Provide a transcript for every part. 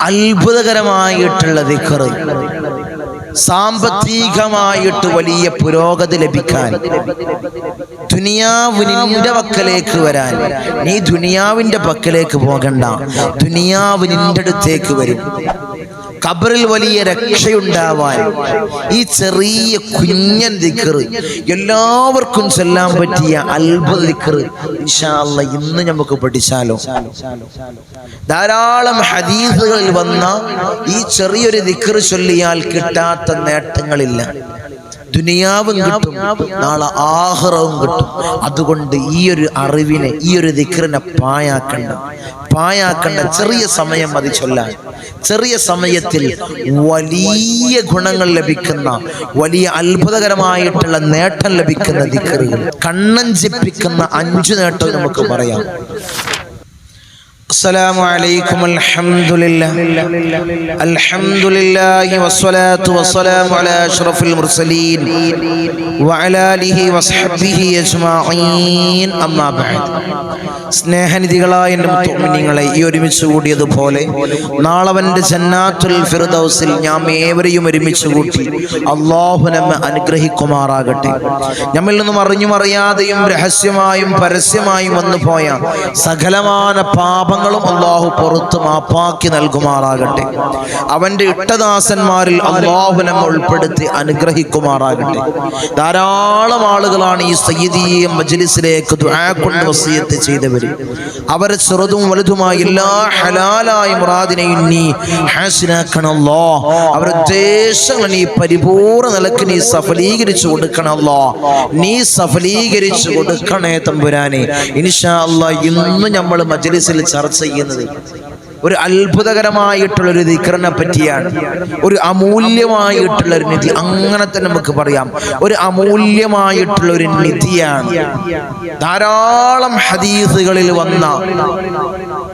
അത്ഭുതകരമായിട്ടുള്ള ദിക്കറ് സാമ്പത്തികമായിട്ട് വലിയ പുരോഗതി ലഭിക്കാൻ ദുനിയാവ് നിന്റെ പക്കലേക്ക് വരാൻ. നീ ദുനിയാവിന്റെ പക്കലേക്ക് പോകണ്ട. ദുനിയാവ് നിന്റെ അടുത്തേക്ക് വരും. ഖബറിൽ വലിയ രക്ഷയുണ്ടാവാൻ. ഈ ചെറിയ കുഞ്ഞൻ ദിക്കറ് എല്ലാവർക്കും ചെല്ലാൻ പറ്റിയ അത്ഭുത ദിക്കറ് ഇൻഷാല്ല ഇന്ന് നമുക്ക് പഠിച്ചാലോ? ധാരാളം ഹദീസുകളിൽ വന്ന ഈ ചെറിയൊരു ദിക്കറ് ചൊല്ലിയാൽ കിട്ടാത്ത നേട്ടങ്ങളില്ല. ദുനിയാവും കിട്ടും നാളെ ആഹ്റവും കിട്ടും. അതുകൊണ്ട് ഈ ഒരു അറിവിനെ ഈ ഒരു ദിക്കറിനെ പായാക്കണ്ട പായാക്കണ്ട ചെറിയ സമയം മതി ചൊല്ലാൻ. ചെറിയ സമയത്തിൽ വലിയ ഗുണങ്ങൾ ലഭിക്കുന്ന വലിയ അത്ഭുതകരമായിട്ടുള്ള നേട്ടം ലഭിക്കുന്ന ദിക്കറുകൾ. കണ്ണഞ്ചിപ്പിക്കുന്ന അഞ്ചു നേട്ടം നമുക്ക് പറയാം. السلام عليكم الحمد لله الحمد لله والصلاة والسلام على أشرف المرسلين وعلى آله وصحبه أجمعين أما بعد സ്നേഹനിധികളായ എൻ്റെ മുത്തുമിനിങ്ങളെ ഈ ഒരുമിച്ച് കൂടിയതുപോലെ നാളവൻ്റെ ജന്നാത്തുൽ ഫിർദൗസിൽ ഞാൻ ഏവരെയും ഒരുമിച്ച് കൂട്ടി അള്ളാഹു നമ്മെ അനുഗ്രഹിക്കുമാറാകട്ടെ നമ്മിൽ നിന്നും അറിഞ്ഞും അറിയാതെയും രഹസ്യമായും പരസ്യമായും വന്നു പോയ സകലമാന പാപങ്ങളും അള്ളാഹു പുറത്ത് മാപ്പാക്കി നൽകുമാറാകട്ടെ. അവന്റെ ഇട്ടദാസന്മാരിൽ അള്ളാഹു നമ്മെ ഉൾപ്പെടുത്തി അനുഗ്രഹിക്കുമാറാകട്ടെ. ധാരാളം ആളുകളാണ് ഈ സയ്യിദീയ മജ്ലിസിലേക്ക് ദുആക്കൊണ്ട് വസീയത്ത് ചെയ്തവർ അവരെ ചെറുതും വലുതുമായ എല്ലാ ഹലാലായ മുറാദിനെയും നീ ഹാസിനാക്കണല്ലോ അവരുടെ ഉദ്ദേശങ്ങൾ നീ പരിപൂർണ നിലയ്ക്ക് നീ സഫലീകരിച്ചു കൊടുക്കണല്ലോ നീ സഫലീകരിച്ചു കൊടുക്കണേ തമ്പുരാനെ. ഇൻഷാ അല്ലാ ഇന്ന് നമ്മൾ മജ്ലിസിൽ ചർച്ച ചെയ്യുന്നത്. ഒരു അത്ഭുതകരമായിട്ടുള്ള ഒരു ദിക്കറിനെ പറ്റിയാണ്. ഒരു അമൂല്യമായിട്ടുള്ള ഒരു നിധി. അങ്ങനെ തന്നെ നമുക്ക് പറയാം. ഒരു അമൂല്യമായിട്ടുള്ള ഒരു നിധിയാണ്. ധാരാളം ഹദീസുകളിൽ വന്ന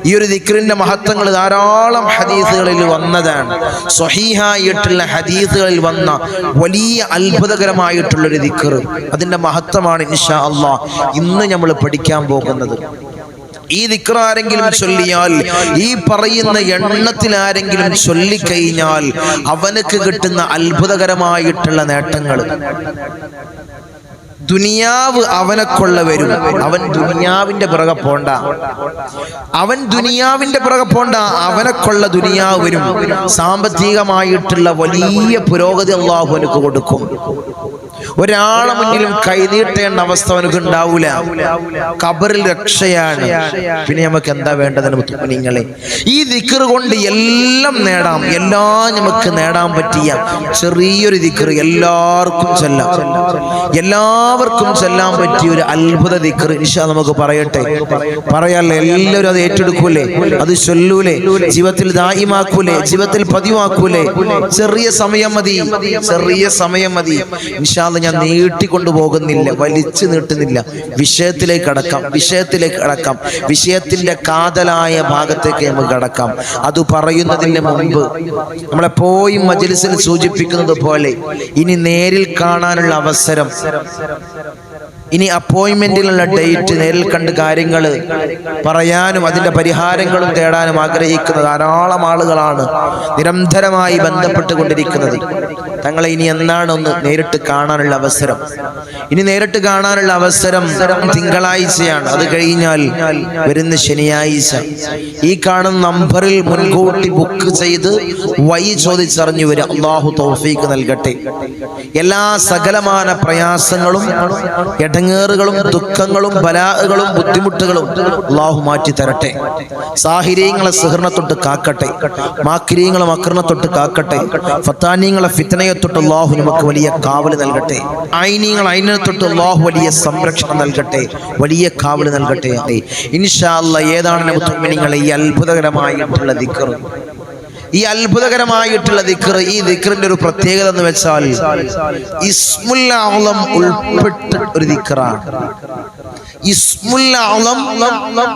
ഈ ഒരു ദിക്റിന്റെ മഹത്വങ്ങൾ ധാരാളം ഹദീസുകളിൽ വന്നതാണ്. സ്വഹീഹായിട്ടുള്ള ഹദീസുകളിൽ വന്ന വലിയ അത്ഭുതകരമായിട്ടുള്ള ഒരു ദിക്റ്. അതിന്റെ മഹത്വമാണ് ഇൻഷാ അള്ളാ ഇന്ന് നമ്മൾ പഠിക്കാൻ പോകുന്നത്. ഈ ദിക്ര ആരെങ്കിലും ചൊല്ലിയാൽ ഈ പറയുന്ന എണ്ണത്തിൽ ആരെങ്കിലും ചൊല്ലിക്കഴിഞ്ഞാൽ അവനക്ക് കിട്ടുന്ന അത്ഭുതകരമായിട്ടുള്ള നേട്ടങ്ങൾ. ദുനിയാവ് അവനെ കൊള്ള വരും. അവൻ ദുനിയാവിന്റെ പിറകെ പോണ്ട. അവൻ ദുനിയാവിന്റെ പിറകെ പോണ്ട. അവനെ കൊള്ള ദുനിയാവ് വരും. സാമ്പത്തികമായിട്ടുള്ള വലിയ പുരോഗതി അള്ളാഹു അവനക്ക് കൊടുക്കും. ഒരാളെ മുന്നിലും കൈനീട്ടേണ്ട അവസ്ഥ അവനക്ക് ഉണ്ടാവൂല. കബറിൽ രക്ഷയാണ്. പിന്നെ നമുക്ക് എന്താ വേണ്ടതിന് നിങ്ങളെ ഈ ദിക്കർ കൊണ്ട് എല്ലാം നേടാം. എല്ലാം നമുക്ക് നേടാൻ പറ്റിയ ചെറിയൊരു ദിക്കർ എല്ലാവർക്കും ചെല്ലാം. എല്ലാവർക്കും ചെല്ലാൻ പറ്റിയ ഒരു അത്ഭുത ദിക്കർ ഇൻഷാ നമുക്ക് പറയട്ടെ. പറയാല്ലേ എല്ലാവരും അത് ഏറ്റെടുക്കൂലേ? അത് ചൊല്ലൂലേ? ജീവിതത്തിൽ ദായിമാക്കൂലേ? ജീവിതത്തിൽ പതിവാക്കൂലേ? ചെറിയ സമയം മതി. ചെറിയ സമയം മതി. ഇൻഷാല്ല ഞാൻ നീട്ടിക്കൊണ്ടു പോകുന്നില്ല വലിച്ചു നീട്ടുന്നില്ല. വിഷയത്തിലേക്ക് കടക്കാം വിഷയത്തിലേക്ക് കടക്കാം. വിഷയത്തിന്റെ കാതലായ ഭാഗത്തേക്ക് നമുക്ക് കടക്കാം. അത് പറയുന്നതിന് മുമ്പ് നമ്മളെപ്പോഴും മജലിസിൽ സൂചിപ്പിക്കുന്നത് പോലെ ഇനി നേരിൽ കാണാനുള്ള അവസരം ഇനി അപ്പോയിന്റ്മെന്റിലുള്ള ഡേറ്റ് നേരിൽ കണ്ട് കാര്യങ്ങൾ പറയാനും അതിന്റെ പരിഹാരങ്ങളും തേടാനും ആഗ്രഹിക്കുന്ന ധാരാളം ആളുകളാണ് നിരന്തരമായി ബന്ധപ്പെട്ടുകൊണ്ടിരിക്കുന്നത്. തങ്ങളെ ഇനി എന്നാണ് ഒന്ന് നേരിട്ട് കാണാനുള്ള അവസരം? ഇനി നേരിട്ട് കാണാനുള്ള അവസരം തിങ്കളാഴ്ചയാണ്. അത് കഴിഞ്ഞാൽ വരുന്ന ശനിയാഴ്ച. ഈ കാണുന്ന നമ്പറിൽ മുൻകൂട്ടി ബുക്ക് ചെയ്ത് വൈ ചോദിച്ചറിഞ്ഞു വരും. അള്ളാഹു തോഫീക്ക് നൽകട്ടെ. എല്ലാ സകലമാന പ്രയാസങ്ങളും എടങ്ങേറുകളും ദുഃഖങ്ങളും ബലാഹുകളും ബുദ്ധിമുട്ടുകളും അള്ളാഹു മാറ്റി തരട്ടെ. സാഹിര്യങ്ങളെ സഹൃണത്തൊട്ട് കാക്കട്ടെ. മാക്കിരീങ്ങളെ അക്രണത്തൊട്ട് കാക്കട്ടെ. ഫത്താനിയങ്ങളെ ഫിത്തനയെ തൊട്ട് അള്ളാഹു നമുക്ക് വലിയ കാവൽ നൽകട്ടെ. ഐനീങ്ങൾ ഐനിനെ തൊട്ട് അള്ളാഹു വലിയ സംരക്ഷണം നൽകട്ടെ. വലിയ കാവൽ നൽകട്ടെ ഇൻഷാ അല്ലാ ഏതാണ് നിങ്ങൾ ഈ അത്ഭുതകരമായിട്ടുള്ള ദിക്കർ ഈ അത്ഭുതകരമായിട്ടുള്ള ദിക്കർ ഈ ദിക്കറിന്റെ ഒരു പ്രത്യേകത എന്ന് വെച്ചാൽ ഇസ്മുൽ ആളം ഉൾപ്പെട്ട ഒരു ദിക്റാണ്.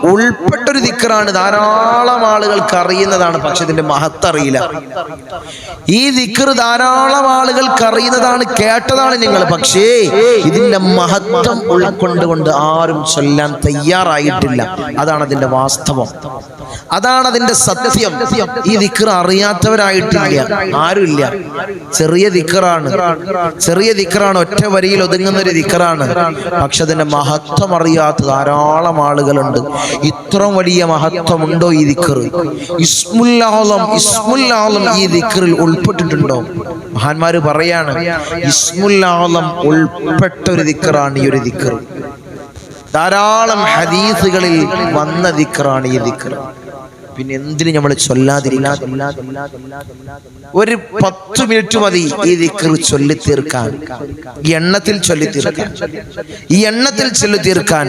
ഉൾപ്പെട്ട ഒരു ദിക്കറാണ്. ധാരാളം ആളുകൾക്ക് അറിയുന്നതാണ് പക്ഷെ ഇതിന്റെ മഹത്തറിയില്ല ഈ ദിക്കർ ധാരാളം ആളുകൾക്ക് അറിയുന്നതാണ് കേട്ടതാണ് നിങ്ങൾ. പക്ഷേ ഇതിന്റെ മഹത്വം ഉൾക്കൊണ്ടുകൊണ്ട് ആരും ചൊല്ലാൻ തയ്യാറായിട്ടില്ല. അതാണ് അതിന്റെ വാസ്തവം. അതാണ് അതിന്റെ സത്യം. ഈ ദിക്കർ അറിയാത്തവരായിട്ടില്ല. ആരുമില്ല. ചെറിയ ദിക്കറാണ്. ചെറിയ ദിക്കറാണ്. ഒറ്റ വരിയിൽ ഒതുങ്ങുന്ന ഒരു ദിക്കറാണ്. പക്ഷെ അതിന്റെ മഹത്വം അറിയാത്ത ധാരാളം ആളുകളുണ്ട്. ഇത്ര വലിയ മഹത്വം ഉണ്ടോ ഈ ദിക്കർ ഇസ്മുല്ലാളം ഇസ്മുല്ലാളം ഈ ദിക്കറിൽ ഉൾപ്പെട്ടിട്ടുണ്ടോ? മഹാന്മാര് പറയാണ് ഇസ്മുല്ലാളം ഉൾപ്പെട്ട ഒരു ദിക്കറാണ് ഈ ഒരു ദിക്കർ ധാരാളം ഹദീസുകളിൽ വന്ന ദിക്കറാണ് ഈ ദിക്കർ പിന്നെ എന്തിനു നമ്മൾ ഒരു പത്ത് മിനിറ്റ് മതി ഈ ദിക്കർ ചൊല്ലി തീർക്കാൻ എണ്ണത്തിൽ ചൊല്ലി തീർക്കാൻ ഈ എണ്ണത്തിൽ ചൊല്ലി തീർക്കാൻ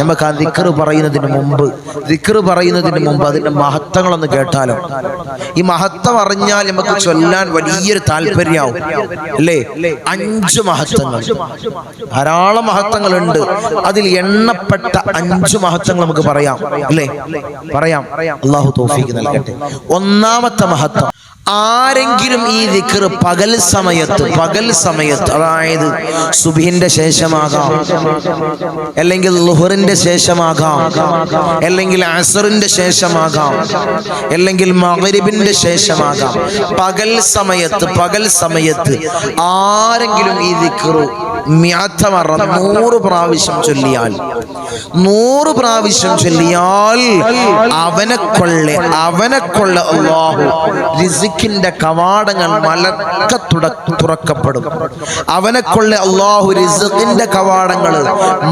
നമുക്ക് ആ ദിക്കർ പറയുന്നതിന് മുമ്പ് ദിക്കർ പറയുന്നതിന് മുമ്പ് അതിന്റെ മഹത്വങ്ങളൊന്ന് കേട്ടാലോ? ഈ മഹത്വം അറിഞ്ഞാൽ നമുക്ക് ചൊല്ലാൻ വലിയൊരു താല്പര്യമാവും. അല്ലേ? അഞ്ച് മഹത്വങ്ങൾ. ധാരാളം മഹത്വങ്ങളുണ്ട്. അതിൽ എണ്ണപ്പെട്ട അഞ്ച് മഹത്വങ്ങൾ നമുക്ക് പറയാം. അല്ലേ? പറയാം. അള്ളാഹു തോഫിക്ക് നൽകട്ടെ. ഒന്നാമത്തെ മഹത്വം. ആരെങ്കിലും ഈ ദിക്കർ പകൽ സമയത്ത് പകൽ സമയത്ത് അതായത് സുബിന്റെ ശേഷമാകാം അല്ലെങ്കിൽ ലുഹറിന്റെ ശേഷമാകാം അല്ലെങ്കിൽ അസറിന്റെ ശേഷമാകാം അല്ലെങ്കിൽ മകരിബിന്റെ ശേഷമാകാം. പകൽ സമയത്ത് പകൽ സമയത്ത് ആരെങ്കിലും ഈ ദിക്കർ നൂറ് പ്രാവശ്യം ചൊല്ലിയാൽ നൂറ് പ്രാവശ്യം ചൊല്ലിയാൽ അവനെ കൊള്ള അവനെ കൊള്ള കവാടങ്ങൾ മലക്ക തുറക്കപ്പെടും. അവനെ കൊള്ള അള്ളാഹു കവാടങ്ങൾ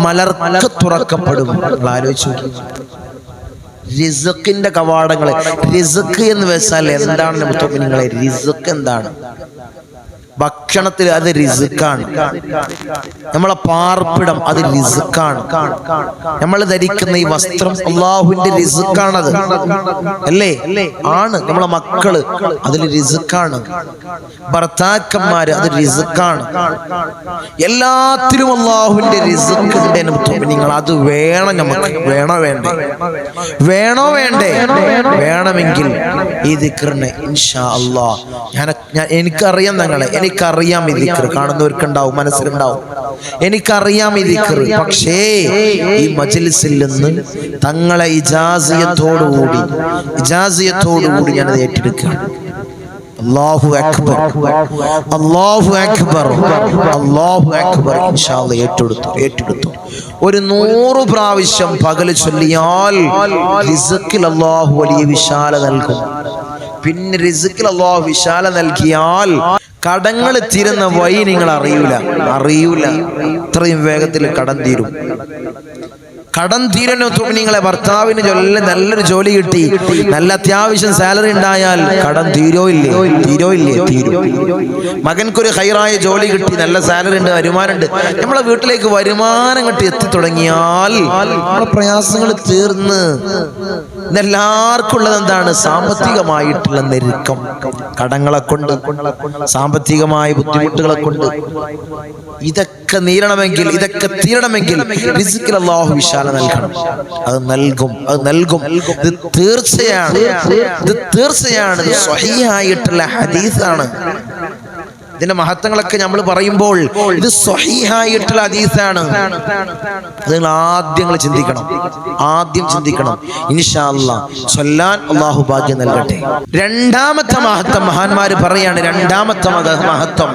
മലർക്ക തുറക്കപ്പെടും. ആലോചിച്ചു റിസക്കിന്റെ കവാടങ്ങൾ റിസക്ക് എന്ന് വെച്ചാൽ എന്താണ് നിങ്ങളെ? റിസക്ക് എന്താണ്? ഭക്ഷണത്തിൽ അത് റിസുക്കാണ്. നമ്മളെ പാർപ്പിടം അത് റിസുക്കാണ്. നമ്മൾ ധരിക്കുന്ന ഈ വസ്ത്രം അള്ളാഹുവിന്റെ റിസുക്കാണത്. അല്ലേ? ആണ് നമ്മളെ മക്കൾ അതിൽ റിസുക്കാണ്. ഭർത്താക്കന്മാര് അത് റിസുക്കാണ്. എല്ലാത്തിലും അള്ളാഹുവിന്റെ റിസുക്ക് ഉണ്ട് നിങ്ങൾ അത് വേണം നമുക്ക്. വേണോ വേണ്ടേ? വേണോ വേണ്ടേ? വേണമെങ്കിൽ ഈ ദിക്കറിനെ ഇൻഷാ അള്ളാ. ഞാൻ എനിക്കറിയാം നിങ്ങളെ. ഞങ്ങളെ എനിക്കറിയാം ഈ ദിക്ർ. കാണുന്നവർക്കുണ്ടാവും മനസ്സിലുണ്ടാവും. എനിക്കറിയാം ഈ ദിക്കർ പക്ഷേ ഈ മജ്ലിസിൽ നിന്ന് തങ്ങളെ ഇജാസിയത്തോടുകൂടി ഇജാസിയത്തോടുകൂടി ഞാനത് ഏറ്റെടുക്കുകയാണ്. അല്ലാഹു അക്ബർ. അല്ലാഹു അക്ബർ. അല്ലാഹു അക്ബർ ഇൻഷാല്ല ഏറ്റെടുത്തു ഏറ്റെടുത്തു. ഒരു നൂറ് പ്രാവശ്യം പകൽ ചൊല്ലിയാൽ റിസക്കിൽ അല്ലാഹു വലിയ വിശാല നൽകും. പിന്നെ റിസക്കിൽ അല്ലാഹു വിശാല നൽകിയാൽ കടങ്ങൾ തീരുന്ന വഴി നിങ്ങൾ അറിയൂല. അറിയൂല. ഇത്രയും വേഗത്തിൽ കടം തീരും. കടം തീരണ നിങ്ങളെ ഭർത്താവിന് നല്ലൊരു ജോലി കിട്ടി. നല്ല അത്യാവശ്യം സാലറി ഉണ്ടായാൽ കടം തീരോ ഇല്ലേ? തീരോ ഇല്ലേ? തീരും. മകൻക്കൊരു ഹൈറായ ജോലി കിട്ടി. നല്ല സാലറി ഉണ്ട് വരുമാനം ഉണ്ട് നമ്മളെ വീട്ടിലേക്ക് വരുമാനം കിട്ടി എത്തി തുടങ്ങിയാൽ നമ്മളെ പ്രയാസങ്ങൾ തീർന്ന് ഇതെല്ലാവർക്കും ഉള്ളത് എന്താണ്? സാമ്പത്തികമായിട്ടുള്ള നെരുക്കം കടങ്ങളെ കൊണ്ട് സാമ്പത്തികമായ ബുദ്ധിമുട്ടുകളെ കൊണ്ട് ഇതൊക്കെ നീരണമെങ്കിൽ ഇതൊക്കെ തീരണമെങ്കിൽ അള്ളാഹു വിശാല നൽകണം. അത് നൽകും അത് നൽകും. ഇത് തീർച്ചയാണ് ഇത് തീർച്ചയാണ് സ്വഹിയായിട്ടുള്ള ഹദീസാണ്. ഇതിന്റെ മഹത്വങ്ങളൊക്കെ നമ്മൾ പറയുമ്പോൾ ഇത് സ്വഹീഹായിട്ടുള്ള അതീസാണ് അത് നിങ്ങൾ ആദ്യം ചിന്തിക്കണം. ആദ്യം ചിന്തിക്കണം. ഇൻഷാല്ല സൊല്ലാൻ അള്ളാഹു ഭാഗ്യം നൽകട്ടെ. രണ്ടാമത്തെ മഹത്വം മഹാന്മാര് പറയാണ് രണ്ടാമത്തെ മത മഹത്വം.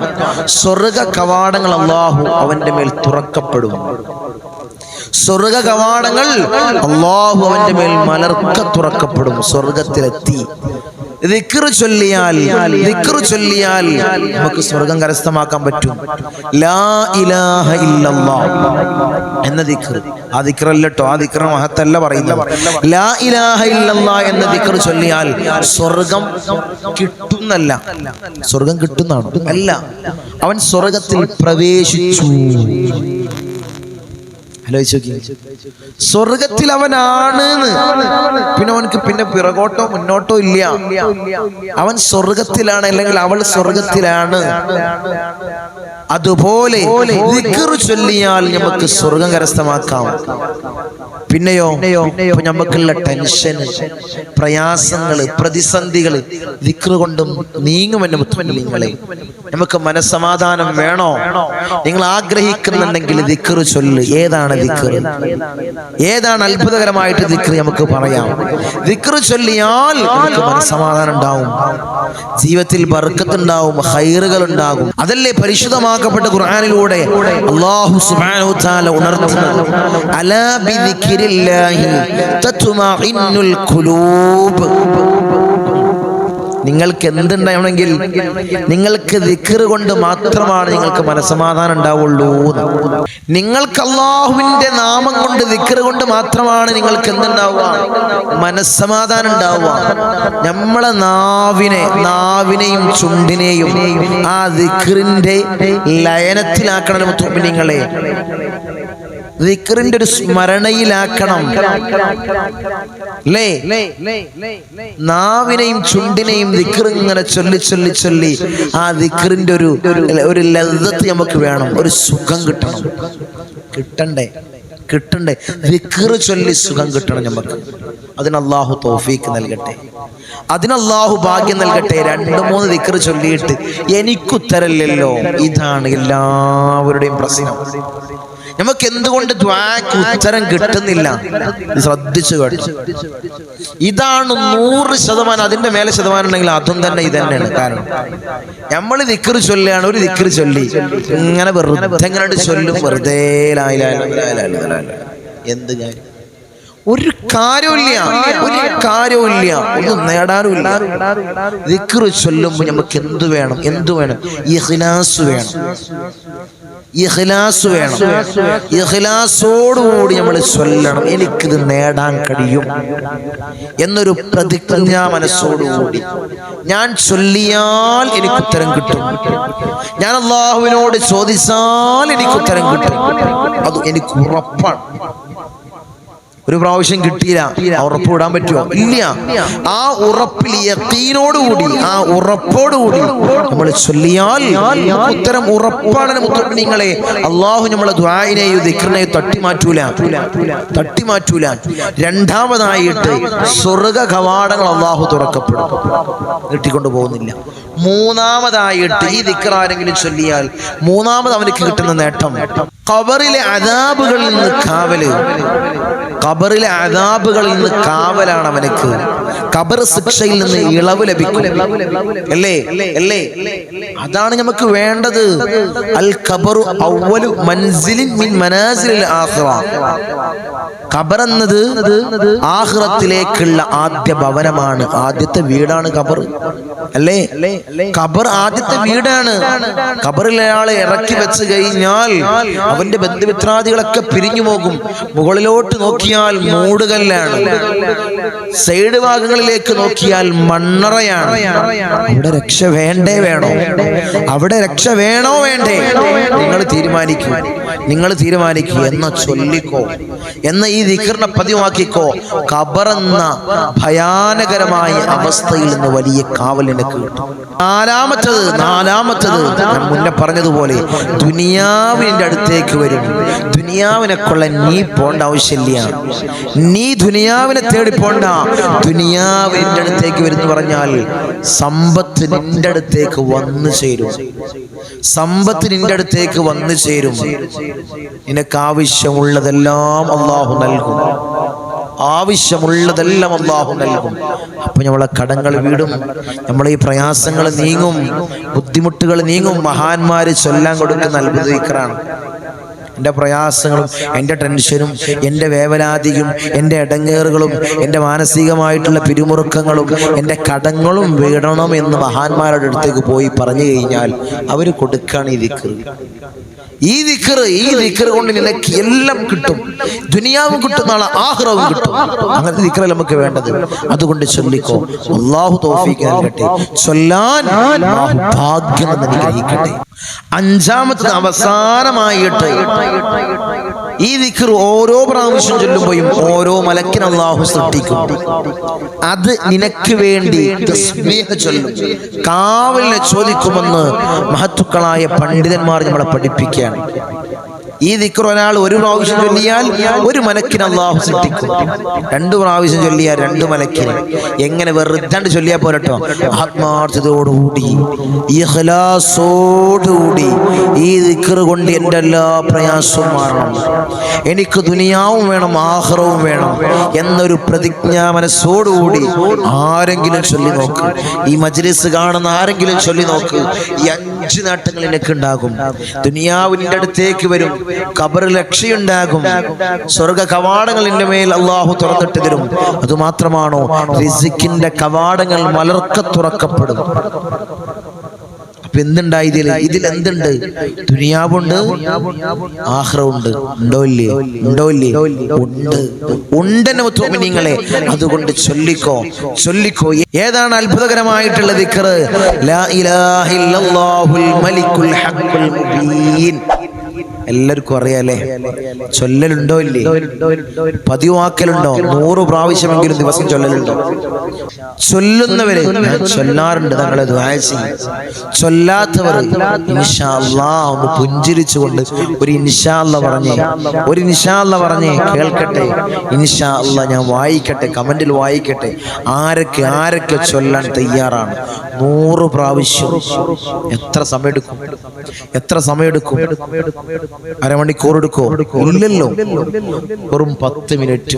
സ്വർഗ കവാടങ്ങൾ അള്ളാഹു അവന്റെ മേൽ തുറക്കപ്പെടും. സ്വർഗ കവാടങ്ങൾ അള്ളാഹു അവന്റെ മേൽ മലർക്ക തുറക്കപ്പെടും. സ്വർഗത്തിലെത്തി. ദിക്റ് ചൊല്ലിയാൽ ദിക്റ് ചൊല്ലിയാൽ നമുക്ക് സ്വർഗം കരസ്ഥമാക്കാൻ പറ്റും. ലാ ഇലാഹ എന്ന ദിക്ർ. ആ ദിക്റല്ലോ ആ ദിക്ര മഹത്തല്ല പറയുന്നത്. ലാ ഇലാഹ എന്ന ദിക്ർ ചൊല്ലിയാൽ സ്വർഗം കിട്ടുന്നല്ല. സ്വർഗം കിട്ടുന്നതാണ്. അല്ല അവൻ സ്വർഗത്തിൽ പ്രവേശിച്ചു. സ്വർഗത്തിൽ അവനാണ് പിന്നെ അവനക്ക് പിന്നെ പിറകോട്ടോ മുന്നോട്ടോ ഇല്ല. അവൻ സ്വർഗത്തിലാണ് അല്ലെങ്കിൽ അവൾ സ്വർഗത്തിലാണ്. അതുപോലെ ചൊല്ലിയാൽ നമുക്ക് സ്വർഗം കരസ്ഥമാക്കാം. പിന്നെയോ നമുക്കുള്ള ടെൻഷന് പ്രയാസങ്ങൾ പ്രതിസന്ധികൾ വിക്രുകൊണ്ടും കൊണ്ടും നീങ്ങുമെന്ന് മുത്തുമല്ലിങ്ങളെ നമുക്ക് മനസ്സമാധാനം വേണോ? നിങ്ങൾ ആഗ്രഹിക്കുന്നുണ്ടെങ്കിൽ ദിക്റ് ചൊല്ല്. ഏതാണ് ദിക്റ് ഏതാണ് അത്ഭുതകരമായിട്ട് ദിക്റ് നമുക്ക് പറയാം? ദിക്റ് ചൊല്ലിയാൽ മനസ്സമാധാനം ഉണ്ടാവും. ജീവിതത്തിൽ ബർക്കത്തുണ്ടാവും ഹൈറുകൾ ഉണ്ടാകും അതല്ലേ പരിശുദ്ധമാക്കപ്പെട്ട ഖുർആാനിലൂടെ സുബ്ഹാനഹു വതആല ഉണർത്തുന്നത്? ഖുലൂബ്. നിങ്ങൾക്ക് എന്തുണ്ടാവണമെങ്കിൽ നിങ്ങൾക്ക് ദിക്കർ കൊണ്ട് മാത്രമാണ് നിങ്ങൾക്ക് മനസ്സമാധാനം ഉണ്ടാവുള്ളൂ. നിങ്ങൾക്ക് അള്ളാഹുവിന്റെ നാമം കൊണ്ട് ദിക്കർ കൊണ്ട് മാത്രമാണ് നിങ്ങൾക്ക് എന്തുണ്ടാവുക മനസ്സമാധാനം ഉണ്ടാവുക. നമ്മളെ നാവിനെ നാവിനെയും ചുണ്ടിനെയും ആ ദിക്കറിന്റെ ലയനത്തിലാക്കണം നിങ്ങളെ ദിക്റിന്റെ ഒരു സ്മരണയിലാക്കണം. നാവിനെയും ചുണ്ടിനെയും ദിക്ർ ഇങ്ങനെ ചൊല്ലി ചൊല്ലി ചൊല്ലി ആ ദിക്റിന്റെ ഒരു ഒരു ലളിതത്ത് നമുക്ക് വേണം ഒരു സുഖം കിട്ടണം. കിട്ടണ്ടേ? കിട്ടണ്ടേ? ദിക്ർ ചൊല്ലി സുഖം കിട്ടണം നമുക്ക്. അതിനല്ലാഹു തോഫീക്ക് നൽകട്ടെ. അതിനല്ലാഹു ഭാഗ്യം നൽകട്ടെ. രണ്ട് മൂന്ന് ദിക്ർ ചൊല്ലിയിട്ട് എനിക്കുത്തരല്ലല്ലോ. ഇതാണ് എല്ലാവരുടെയും പ്രശ്നം. നമുക്ക് എന്തുകൊണ്ട് ദ്വാക്ക് ഉത്തരം കിട്ടുന്നില്ല? ശ്രദ്ധിച്ചു കേട്ടോ. ഇതാണ് നൂറ് ശതമാനം അതിന്റെ മേലെ ശതമാനം ഉണ്ടെങ്കിൽ അതും തന്നെ ഇത് തന്നെയാണ് കാരണം. നമ്മൾ ദിക്കറ് ചൊല്ലുകയാണ് ഒരു ദിക്കറ് ചൊല്ലി. ഇങ്ങനെ വെറുതെ ചൊല്ലും വെറുതെ. എന്ത് കാര്യം ഒരു കാര്യമില്ല ഒരു കാര്യമില്ല ഒന്നും നേടാനുമില്ല. ദിക്റ് ചൊല്ലുമ്പോൾ നമുക്ക് എന്ത് വേണം? എന്ത് വേണം? ഇഖ്ലാസ് വേണം. ഇഖ്ലാസ് വേണം. ഇഖ്ലാസോടുകൂടി നമ്മൾ ചൊല്ലണം. എനിക്കിത് നേടാൻ കഴിയും. എന്നൊരു പ്രതിജ്ഞ മനസ്സോടുകൂടി. ഞാൻ ചൊല്ലിയാൽ എനിക്ക് ഉത്തരം കിട്ടും. ഞാൻ അള്ളാഹുവിനോട് ചോദിച്ചാൽ എനിക്ക് ഉത്തരം കിട്ടും. അത് എനിക്ക് ഉറപ്പാണ്. ഒരു പ്രാവശ്യം കിട്ടിയില്ല. ഉറപ്പ് വിടാൻ പറ്റുമോ? ഇല്ല. ആ ഉറപ്പിൽ കൂടി ആ ഉറപ്പോട് കൂടി നമ്മൾ ചൊല്ലിയാൽ ഉത്തരം ഉറപ്പാണ് നിങ്ങളെ അള്ളാഹു നമ്മളെ ദ്വായിനെയോ ദിക്റിനെയോ തട്ടി മാറ്റൂല തട്ടി മാറ്റൂല രണ്ടാമതായിട്ട് സ്വർഗ കവാടങ്ങൾ അള്ളാഹു തുറക്കപ്പെടും. കിട്ടിക്കൊണ്ട് പോകുന്നില്ല. മൂന്നാമതായിട്ട് ഈ ദിക്കർ ആരെങ്കിലും ചൊല്ലിയാൽ മൂന്നാമത് അവനക്ക് കിട്ടുന്ന നേട്ടം. ഖബറിലെ അതാബുകളിൽ നിന്ന് കാവൽ. ഖബറിലെ അതാബുകളിൽ നിന്ന് കാവലാണ് അവനക്ക്. ഖബർ ശിക്ഷയിൽ നിന്ന് ഇളവ് ലഭിക്കും. അല്ലേ? അല്ലേ? അതാണ് നമുക്ക് വേണ്ടത്. അൽ ഖബറു ഔവലു മൻസിലിൻ മിൻ മനാസിലിൽ ആഖിറ. ഖബർ എന്നത് ആഖിറത്തിലേക്കുള്ള ആദ്യ ഭവനമാണ്. ആദ്യത്തെ വീടാണ് ഖബർ. അല്ലേ? ഖബർ ആദ്യത്തെ വീടാണ്. ഖബറിൽ അയാളെ ഇറക്കി വെച്ച് കഴിഞ്ഞാൽ അവന്റെ ബന്ധുമിത്രാദികളൊക്കെ പിരിഞ്ഞു പോകും. മുകളിലോട്ട് നോക്കിയാൽ മൂടുകല്ലാണ്. സൈഡ് ഭാഗങ്ങളിലേക്ക് നോക്കിയാൽ മണ്ണറയാണ്. അവിടെ രക്ഷ വേണ്ടേ വേണോ? അവിടെ രക്ഷ വേണോ വേണ്ടേ? നിങ്ങൾ തീരുമാനിക്കൂ. നിങ്ങൾ തീരുമാനിക്കുക എന്ന ചൊല്ലിക്കോ. എന്ന ഈ ദിക്കറിനെ പതിവാക്കിക്കോ. കബറെന്ന ഭയാനകരമായ അവസ്ഥയിൽ നിന്ന് വലിയ എനിക്ക് കിട്ടും. നാലാമത്തത് നാലാമത്തത്. ഞാൻ മുന്നേ പറഞ്ഞതുപോലെ ദുനിയാവിന്റെ അടുത്തേക്ക് വരും. ദുനിയാവിനെ കൊള്ള നീ പോണ്ട ആവശ്യമില്ല. നീ ദുനിയാവിനെ തേടി പോണ്ട. ദുനിയാവിന്റെ അടുത്തേക്ക് വരുന്നു പറഞ്ഞാൽ സമ്പത്ത് നിന്റെ അടുത്തേക്ക് വന്നു ചേരും. സമ്പത്ത് നിന്റെ അടുത്തേക്ക് വന്നു ചേരും. നിനക്ക് ആവശ്യമുള്ളതെല്ലാം അള്ളാഹു നൽകും. ആവശ്യമുള്ളതെല്ലാം അള്ളാഹു നൽകും. അപ്പൊ നമ്മളെ കടങ്ങൾ വീടും നമ്മളെ ഈ പ്രയാസങ്ങൾ നീങ്ങും ബുദ്ധിമുട്ടുകൾ നീങ്ങും മഹാന്മാര് ചൊല്ലാൻ കൊടുക്കുന്ന അത്ഭുത എന്റെ പ്രയാസങ്ങളും എന്റെ ടെൻഷനും എന്റെ വേവലാതിയും എന്റെ ഇടങ്ങേറുകളും എന്റെ മാനസികമായിട്ടുള്ള പിരിമുറുക്കങ്ങളും എന്റെ കടങ്ങളും വീടണം എന്ന് മഹാന്മാരുടെ അടുത്തേക്ക് പോയി പറഞ്ഞു കഴിഞ്ഞാൽ അവർ കൊടുക്കാണ് ഈ ഈ ദിക്കർ ഈ ദിക്കർ കൊണ്ട് നിനക്ക് എല്ലാം കിട്ടും. ദുനിയാവും കിട്ടും നാളെ ആഹ്റവും കിട്ടും. അങ്ങനത്തെ ദിക്കറ നമുക്ക് വേണ്ടത്. അതുകൊണ്ട് ചൊല്ലിക്കോ. അള്ളാഹു തോഫീക്ക് നൽകട്ടെ. ചൊല്ലാൻ ഭാഗ്യം അനുഗ്രഹിക്കട്ടെ. അഞ്ചാമത്തത് അവസാനമായിട്ട് ഈ ദിക്ർ ഓരോ പ്രാവശ്യം ചൊല്ലുമ്പോഴും ഓരോ മലക്കിന് അള്ളാഹു സൃഷ്ടിക്കും അത് നിനക്ക് വേണ്ടി ചൊല്ലും. കാവലിനെ ചോദിക്കുമെന്ന് മഹത്തുക്കളായ പണ്ഡിതന്മാർ നമ്മളെ പഠിപ്പിക്കുകയാണ്. ഈ ദിക്ർ ഒരാൾ ഒരു പ്രാവശ്യം ചൊല്ലിയാൽ ഒരു മലക്കിന് അള്ളാഹു സൃഷ്ടിക്കും. രണ്ടു പ്രാവശ്യം ചൊല്ലിയാൽ രണ്ടു മലക്കിന്. എങ്ങനെ വെറുതെ ചൊല്ലിയാൽ പോരട്ടോ? ആത്മാർത്ഥതയോടുകൂടി ഇഹ്ലാസോടുകൂടി ഈ ദിക്ർ കൊണ്ട് എന്റെ എല്ലാ പ്രയാസവും മാറണം. എനിക്ക് ദുനിയാവും വേണം ആഹ്റവും വേണം എന്നൊരു പ്രതിജ്ഞാ മനസ്സോടുകൂടി ആരെങ്കിലും ചൊല്ലി നോക്ക്. ഈ മജ്ലിസ് കാണുന്ന ആരെങ്കിലും ചൊല്ലി നോക്ക്. ഈ അഞ്ച് നേട്ടങ്ങൾ എനിക്ക് ഉണ്ടാകും ദുനിയാവിന്റെ അടുത്തേക്ക് വരും. കബർ രക്ഷയുണ്ടാകും. സ്വർഗ കവാടങ്ങൾ എന്റെ മേൽ അള്ളാഹു തുറന്നിട്ട് തരും അതുമാത്രമാണോ? റിസിക്കിന്റെ കവാടങ്ങൾ മലർക്ക തുറക്കപ്പെടും. എന്തുണ്ടായി ഇതിൽ? ഇതിൽ എന്തുണ്ട്? ദുനിയാവുണ്ട് ആഹ്റവുണ്ട്. ഉണ്ടോ ഇല്ലേ? ഉണ്ടോ ഇല്ലേ? ഉണ്ട്. ഉണ്ടെന്ന് മുത്തുമിനിങ്ങളെ അതുകൊണ്ട് ചൊല്ലിക്കോ ചൊല്ലിക്കോ. ഏതാണ് അത്ഭുതകരമായിട്ടുള്ള ദിക്ർ ലാ ഇലാഹ ഇല്ലല്ലാഹുൽ മലിക്കുൽ ഹഖുൽ മുബീൻ. എല്ലാവർക്കും അറിയാലേ? ചൊല്ലലുണ്ടോ ഇല്ലേ? പതിവാക്കലുണ്ടോ? നൂറ് പ്രാവശ്യമെങ്കിലും ദിവസം ചൊല്ലലുണ്ടോ? ചൊല്ലുന്നവര് ചൊല്ലാറുണ്ട് തങ്ങളെ ചൊല്ലാത്തവർ ഒന്ന് പുഞ്ചിരിച്ചുകൊണ്ട് ഒരു ഇൻഷാല്ല പറഞ്ഞേ ഒരു ഇൻഷാ അല്ല പറഞ്ഞേ കേൾക്കട്ടെ. ഇൻഷാല്ല ഞാൻ വായിക്കട്ടെ കമന്റിൽ വായിക്കട്ടെ. ആരൊക്കെ ആരൊക്കെ ചൊല്ലാൻ തയ്യാറാണ്? നൂറ് പ്രാവശ്യം എത്ര സമയമെടുക്കും? എത്ര സമയമെടുക്കും? അരമണിക്കൂർ എടുക്കോ? ഇല്ലല്ലോ. വെറും പത്ത് മിനിറ്റ്.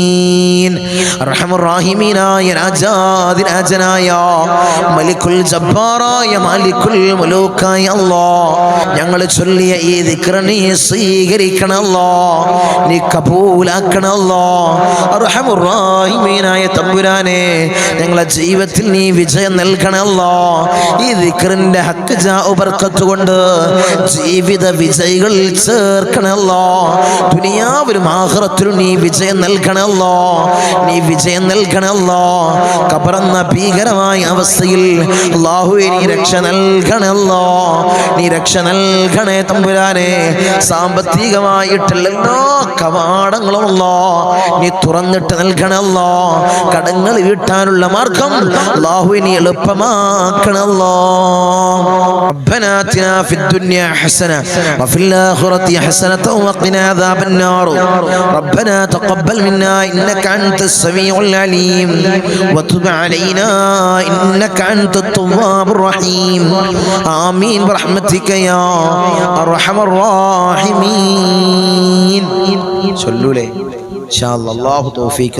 റഹമുറാഹിമീനായ രാജാതിരാജനായ മലിക്കുൽ ജബ്ബാറായ മാലിക്കുൽ മുലൂക്കായ അല്ലോ ഞങ്ങൾ ചൊല്ലിയ ഈ ദിക്രണി സ്വീകരിക്കണല്ലോ നീ കപൂലാക്കണല്ലോ റഹമുറാഹിമീനായ തമ്പുരാനെ ഞങ്ങളെ ജീവിതത്തിൽ നീ വിജയം നൽകണല്ലോ ഈ ദിക്റിന്റെ ഹക്ക് കൊണ്ട് ജീവിത വിജയികൾ ചേർക്കണല്ലോ ദുനിയാവിലും ആഹ്റത്തിലും നീ വിജയം നൽകണല്ലോ നീ വിജയം നൽകണല്ലോ കബറന്ന ഭീകരമായ അവസ്ഥയിൽ അള്ളാഹുവെ നീ രക്ഷ നൽകണല്ലോ നീ രക്ഷ നൽകണേ തമ്പുരാനെ സാമ്പത്തികമായിട്ടുള്ള എല്ലാ കവാടങ്ങളുമല്ലോ നീ തുറന്നിട്ട് നൽകണല്ലോ കടങ്ങൾ വീട്ടാനുള്ള മാർഗം അള്ളാഹു നീ എളുപ്പമാക്കണല്ലോ ربنا آتنا في الدنيا حسنة وفي الآخرة حسنة وقنا عذاب النار ربنا تقبل منا إنك أنت السميع العليم وتب علينا إنك أنت التواب الرحيم آمين برحمتك يا أرحم الراحمين صلوا لي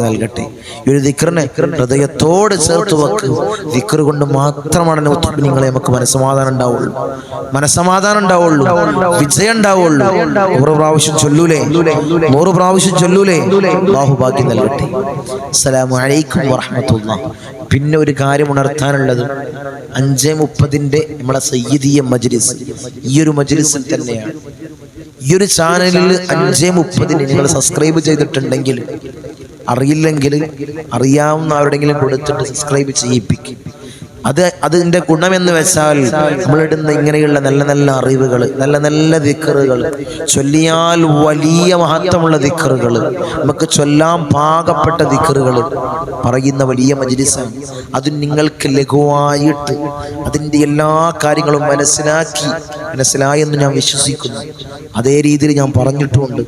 നൽകട്ടെ. ഒരു ദിക്റിനെ ഹൃദയത്തോട് ചേർത്ത് വെക്കുക ദിക്ർ കൊണ്ട് മാത്രമാണ് നിങ്ങളെ നമുക്ക് മനസ്സമാധാനം ഉണ്ടാവുള്ളൂ. മനസ്സമാധാനം ഉണ്ടാവുള്ളൂ. വിജയം ഉണ്ടാവുള്ളൂ. നൂറ് പ്രാവശ്യം ചൊല്ലൂലേ? നൂറ് പ്രാവശ്യം ചൊല്ലൂലേ? അള്ളാഹു നൽകട്ടെ. അസ്സലാമു അലൈക്കും വറഹമത്തുള്ള. പിന്നെ ഒരു കാര്യം ഉണർത്താനുള്ളത്. അഞ്ചേ മുപ്പതിന്റെ നമ്മളെ സയ്യിദീയ മജ്ലിസ്. ഈ ഒരു മജ്ലിസിൽ തന്നെയാണ്. ഈ ഒരു ചാനലിൽ അഞ്ചേ മുപ്പതിന് നിങ്ങൾ സബ്സ്ക്രൈബ് ചെയ്തിട്ടുണ്ടെങ്കിൽ അറിയില്ലെങ്കിൽ അറിയാവുന്ന ആരുടെങ്കിലും കൊടുത്തിട്ട് സബ്സ്ക്രൈബ് ചെയ്യിപ്പിക്കും. അത് അതിന്റെ ഗുണമെന്ന് വെച്ചാൽ നമ്മളിടുന്ന ഇങ്ങനെയുള്ള നല്ല നല്ല അറിവുകൾ നല്ല നല്ല ദിക്കറുകൾ ചൊല്ലിയാൽ വലിയ മഹത്വമുള്ള ദിക്കറുകൾ നമുക്ക് ചൊല്ലാൻ പാകപ്പെട്ട ദിക്കറുകൾ പറയുന്ന വലിയ മജിലിസാണ്. അത് നിങ്ങൾക്ക് ലഘുവായിട്ട് അതിന്റെ എല്ലാ കാര്യങ്ങളും മനസ്സിലാക്കി മനസ്സിലായെന്ന് ഞാൻ വിശ്വസിക്കുന്നു. അതേ രീതിയിൽ ഞാൻ പറഞ്ഞിട്ടുണ്ട്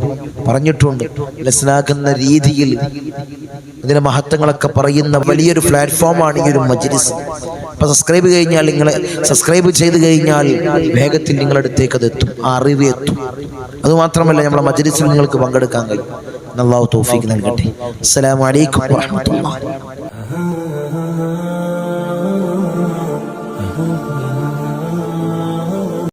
പറഞ്ഞിട്ടുണ്ട്. മനസ്സിലാക്കുന്ന രീതിയിൽ ഇതിന് മഹത്വങ്ങളൊക്കെ പറയുന്ന വലിയൊരു പ്ലാറ്റ്ഫോമാണ് ഈ ഒരു മജ്ലിസ്. അപ്പൊ സബ്സ്ക്രൈബ് കഴിഞ്ഞാൽ നിങ്ങൾ സബ്സ്ക്രൈബ് ചെയ്ത് കഴിഞ്ഞാൽ വേഗത്തിൽ നിങ്ങളുടെ അടുത്തേക്ക് അത് എത്തും ആ അറിവ് എത്തും. അതുമാത്രമല്ല നമ്മുടെ മജ്ലിസിൽ നിങ്ങൾക്ക് പങ്കെടുക്കാൻ കഴിയും. അള്ളാഹു തോഫീക്ക് നൽകട്ടെ. അസ്സലാമലൈക്കും അലൈക്കും വറഹ്മത്തുള്ളാഹി.